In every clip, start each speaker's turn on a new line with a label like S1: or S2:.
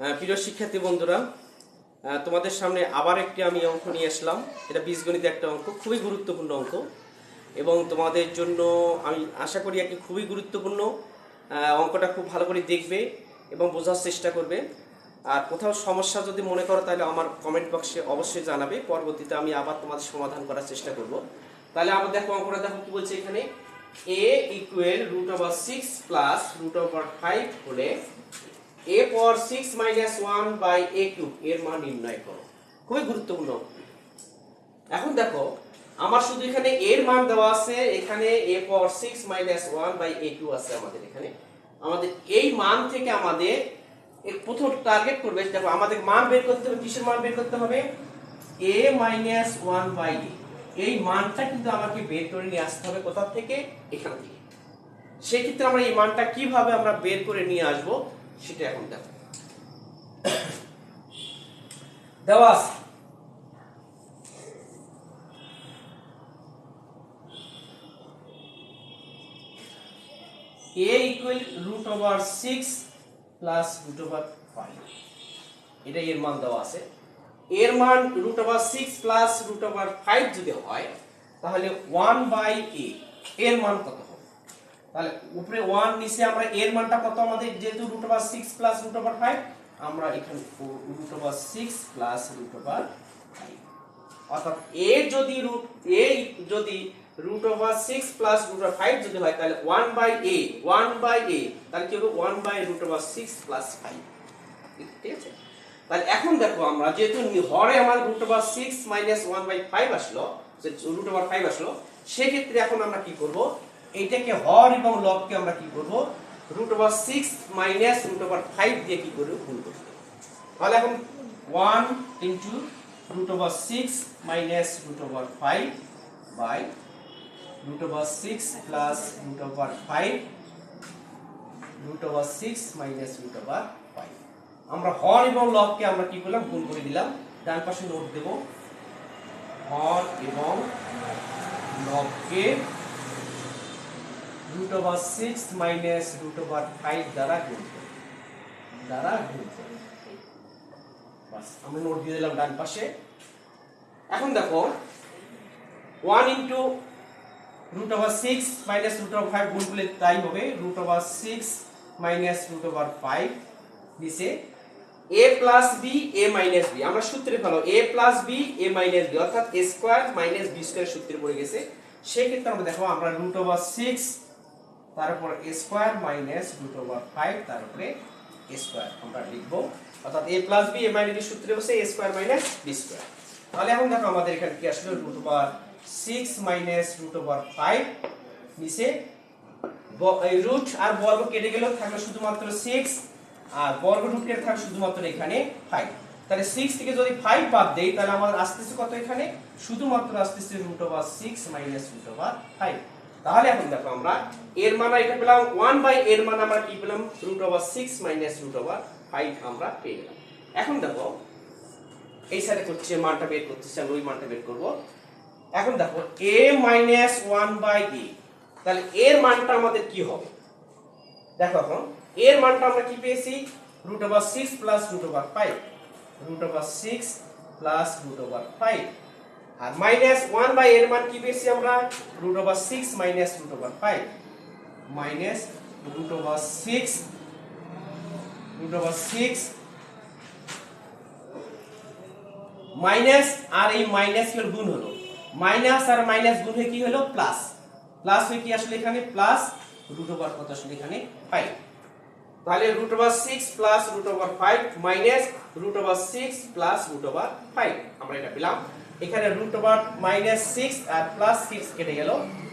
S1: প্রিয় শিক্ষার্থী বন্ধুরা তোমাদের সামনে আবার একটি আমি অঙ্ক নিয়ে আসলাম। এটা বীজগণিত একটা অঙ্ক, খুবই গুরুত্বপূর্ণ অঙ্ক। এবং তোমাদের জন্য আমি আশা করি একটি খুবই গুরুত্বপূর্ণ অঙ্কটা খুব ভালো করে দেখবে এবং বোঝার চেষ্টা করবে। আর কোথাও সমস্যা যদি মনে করো, তাহলে আমার কমেন্ট বক্সে অবশ্যই জানাবে। পরবর্তীতে আমি আবার তোমাদের সমাধান করার চেষ্টা করব। তাহলে আমরা দেখো, অঙ্কটা দেখো কি বলছে এখানে। A equal root over six plus root over five হলে A power six minus one by A cube এর মান নির্ণয় করো। খুবই গুরুত্বপূর্ণ। এখন দেখো, আমার শুধু এখানে এর মান দেওয়া আছে, এখানে A power six minus one by A cube আছে আমাদের এখানে। আমাদের এই মান থেকে আমাদের এর প্রথম টার্গেট করবে, দেখো, আমাদের মান বের করতে হবে, কিসের মান বের করতে হবে? এ মাইনাস ওয়ান বাই এই মানটা কিন্তু আমাকে বের করে নিয়ে আসতে হবে কোথা থেকে? এখান থেকে। সেক্ষেত্রে আমরা এই মানটা কীভাবে আমরা বের করে নিয়ে আসব? সেটা এখন দেখো। দেওয়া আছে root over six plus root over five এটাই এর মান দেওয়া আছে। এর মান root over six plus root over five যদি হয়, তাহলে ওয়ান বাই এর মান কত? তাহলে উপরে 1 নিচে আমরা এর মানটা কত আমাদের? যেহেতু root over 6 plus root over 5 আমরা এখানে root over 6 plus root over 5 অর্থাৎ a যদি a যদি root over six plus root over five যদি হয়, তাহলে one by A one by A তাহলে কি হবে? One by root over six plus five ঠিক আছে? তাহলে এখন দেখো আমরা, যেহেতু হরে আমার root over six minus one by five আসলো রুট ওভার ফাইভ আসলো, সেক্ষেত্রে এখন আমরা কি করব? এইটাকে হর এবং লবকে আমরা কি করব? Root over six minus root over five দিয়ে কি করব? গুণ করব। তাহলে এখন one into root over six minus root over five by root over six plus root over five root over six minus root over five আমরা হর এবং লবকে আমরা কি করলাম? গুণ করে দিলাম। ডান পাশে নোট দেব। হর এবং লবকে root over six minus root over five দ্বারা গুণ করব দ্বারা গুণ করব বাস আমরা নোট দিয়ে দিলাম ডান পাশে। এখন দেখো one into root over six minus root over five গুণ করলে তাই হবে root over six minus root over five নিচে A plus B A minus B আমরা সূত্রে ফেলো A plus B A minus B অর্থাৎ A square minus B square সূত্রে পড়ে গেছে। সেক্ষেত্রে আমরা দেখো, আমরা রুট ওভার সিক্স তারপর square minus root over five তারপরে এ স্কোয়ার আমরা লিখব। অর্থাৎ A plus B A minus B সূত্রে বসে A square minus B square তাহলে এখন দেখো আমাদের এখানে কি আসলো? Root over six minus root over five নিচে রুট আর বর্গ কেটে গেল থাকল শুধুমাত্র সিক্স আর বর্গ রুট কেটে থাকল শুধুমাত্র এখানে ফাইভ তাহলে সিক্স থেকে যদি ফাইভ বাদ দেই, তাহলে আমাদের আসতেছে কত এখানে? শুধুমাত্র আসতেছে root over six minus root over five তাহলে এখন দেখো আমরা এর মান এটা পেলাম ওয়ান বাই এর মান আমরা কি পেলাম? Root over six minus root over five আমরা পেয়ে গেলাম। এখন দেখো, এই সাইডে করছে মানটা বের করতেছে, আমি ওই মানটা বের করব। এখন দেখো, a minus one by A তাহলে এর মানটা আমাদের কি হবে? দেখো এখন, এর মানটা আমরা কি পেয়েছি? Root over six plus root over five root over six plus root over five R minus one by এর মান কি পেয়েছি আমরা? Root over six minus root over five minus root over six root over six minus আর এই minus এর গুণ হলো। Minus আর minus গুণ হয়ে কি হলো? প্লাস প্লাস হয়ে কি আসলে এখানে? প্লাস রুট ওভার কত আসলে এখানে? ফাইভ তাহলে root over six plus root over five minus root over six plus root over five আমরা এটা পেলাম। এখানে রুট ওভার মাইনাস সিক্স আর প্লাস সিক্স কেটে গেল।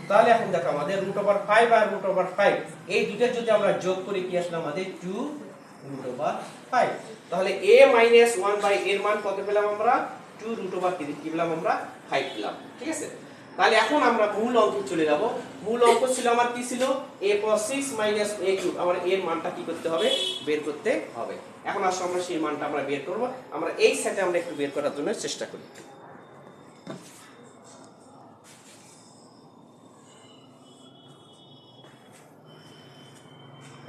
S1: তাহলে এখন দেখো আমাদের রুট ওভার ফাইভ আর রুট ওভার ফাইভ এই দুটো যদি আমরা যোগ করি, কি আসলে আমাদের? টু রুট ওভার ফাইভ তাহলে এ মাইনাস ওয়ান বাই এর মান কত পেলাম আমরা? টু রুট ওভার কি পেলাম আমরা? ফাইভ পেলাম, ঠিক আছে? তাহলে এখন আমরা মূল অঙ্কে চলে যাব। মূল অঙ্ক ছিল আমার কি ছিল? A plus six minus A cube আমার এর মানটা কি করতে হবে? বের করতে হবে। এখন আসলে আমরা সেই মানটা আমরা বের করব। আমরা এই সেটে আমরা একটু বের করার জন্য চেষ্টা করি।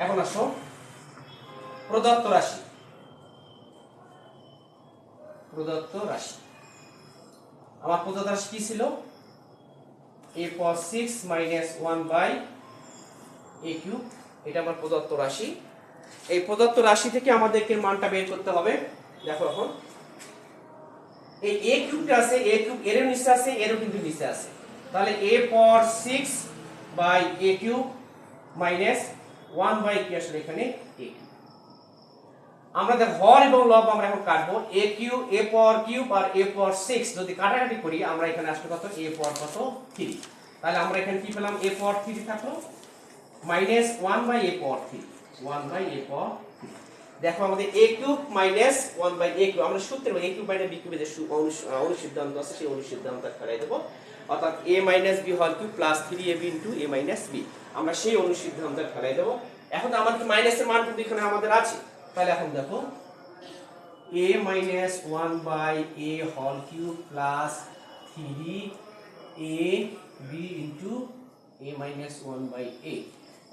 S1: এখন আসো। প্রদত্ত রাশি। প্রদত্ত রাশি। আমার প্রদত্ত রাশি কি ছিল? A power six minus one by A cube এটা আমার প্রদত্ত রাশি। এই প্রদত্ত রাশি থেকে আমাদেরকে মানটা বের করতে হবে। দেখো এখন। এই এ কিউবটা আছে, এ কিউব এরও নিচে আছে এরও কিন্তু নিচে আছে। তাহলে A power six by A cube minus one by কি আসলে এখানে এ আমরা দেখ হর এবং লব আমরা এখন কাটবো এ কিউ এ পর কিউব আর এ পর সিক্স যদি কাটাকাটি করি, আমরা এখানে আসলে কত? এ পর কত? থ্রি তাহলে আমরা এখানে কি পেলাম? এ পর থ্রি থাকল? মাইনাস ওয়ান বাই এ পর three one by A power দেখো আমাদের A cube minus one by A cube আমরা সূত্রের এ কিউব মাইনাস বি কিউবের যে অনুসিদ্ধান্ত আছে, সেই অনুসিদ্ধান্ত ফেলাই দেবো। অর্থাৎ এ মাইনাস বি হল cube plus three A B into A minus B আমরা সেই অনুসিদ্ধান্ত ফেলাই দেবো। এখন আমার কি মাইনাসের মান কিন্তু এখানে আমাদের আছে? তাহলে এখন দেখো A minus one by A হল cube plus three A B into A minus one by A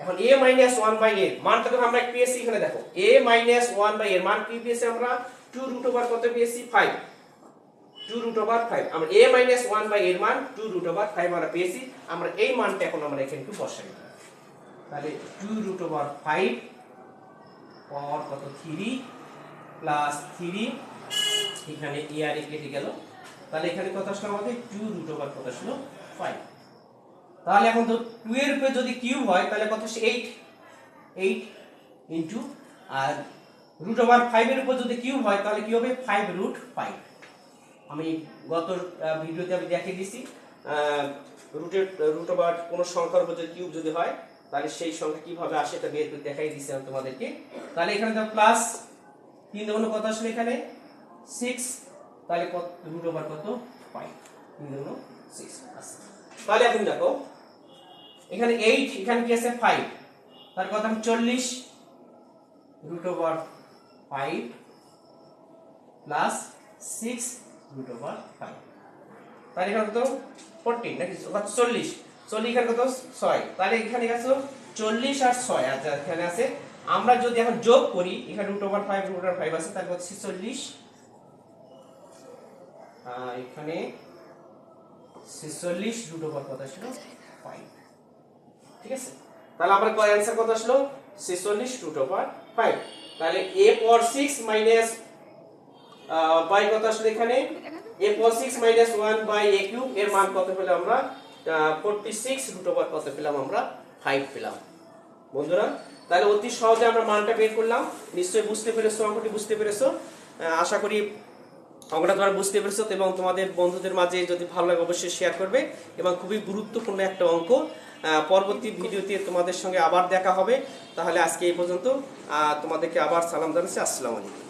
S1: এখন এ মাইনাস ওয়ান বাই এর মানটা তো আমরা পেয়েছি এখানে দেখো। এ মাইনাস ওয়ান বাই এর মান কি পেয়েছি আমরা? টু রুট ওভার কত পেয়েছি? Five two root over five আমরা এ মাইনাস ওয়ান বাই এর মান টু রুট ওভার ফাইভ আমরা পেয়েছি। আমরা এই মানটা এখন আমরা এখানে একটু বসাই। তাহলে টু রুট ওভার ফাইভ পর কত? থ্রি প্লাস থ্রি এখানে এ আর কেটে গেল। তাহলে এখানে কত আসলো আমাদের? টু রুট ওভার কত আসলো? ফাইভ তাহলে এখন তো টু এর উপরে যদি কিউব হয়, তাহলে কত এইট। এইট ইন্টু আর রুট ওভার ফাইভের উপর যদি কিউব হয়, তাহলে কি হবে? ফাইভ রুট ফাইভ আমি গত ভিডিওতে আমি দেখিয়ে দিয়েছি রুটের রুট ওভার কোনো সংখ্যার উপর যদি কিউব যদি হয়, তাহলে সেই সংখ্যা কীভাবে আসে এটা বের করে দেখাই দিয়েছি আমি তোমাদেরকে। তাহলে এখানে তো প্লাস তিন দুগুণ কত আসলে এখানে? সিক্স তাহলে কত রুট ওভার কত? ফাইভ তিন দুগুণ সিক্স তাহলে এখন দেখো এখানে এইট এখানে কি আছে ফাইভ তার কথা চল্লিশ root over five plus six root over five তাহলে এখানে কত? ফোরটিন নাকি? চল্লিশ। চল্লিশ এখানে কত? ছয়। তাহলে এখানে গেছো চল্লিশ আর ছয় আচ্ছা এখানে আছে আমরা যদি এখন যোগ করি এখানে root over five root over five আছে তাহলে কত? ছেচল্লিশ। আহ, এখানে ছেচল্লিশ রুট ওভার কত ফাইভ ঠিক আছে? তাহলে আমার অ্যান্সার কত আসলো? ছেচল্লিশ ফাইভ তাহলে এ পর সিক্স মাইনাস বাই কত আসলে এখানে? A power six minus one by A cube এর মান কত পেলাম আমরা? ফোরটি সিক্স রুট ওভার কত পেলাম আমরা? ফাইভ পেলাম। বন্ধুরা, তাহলে অতি সহজে আমরা মানটা বের করলাম। নিশ্চয়ই বুঝতে পেরেছ, অঙ্কটি বুঝতে পেরেছ। আশা করি অঙ্কটা তোমরা বুঝতে পেরেছ এবং তোমাদের বন্ধুদের মাঝে যদি ভালো লাগে অবশ্যই শেয়ার করবে এবং খুবই গুরুত্বপূর্ণ একটা অঙ্ক। পরবর্তী ভিডিওতে তোমাদের সঙ্গে আবার দেখা হবে। তাহলে আজকে এই পর্যন্ত তোমাদেরকে আবার সালাম জানাচ্ছি। আসসালামু আলাইকুম।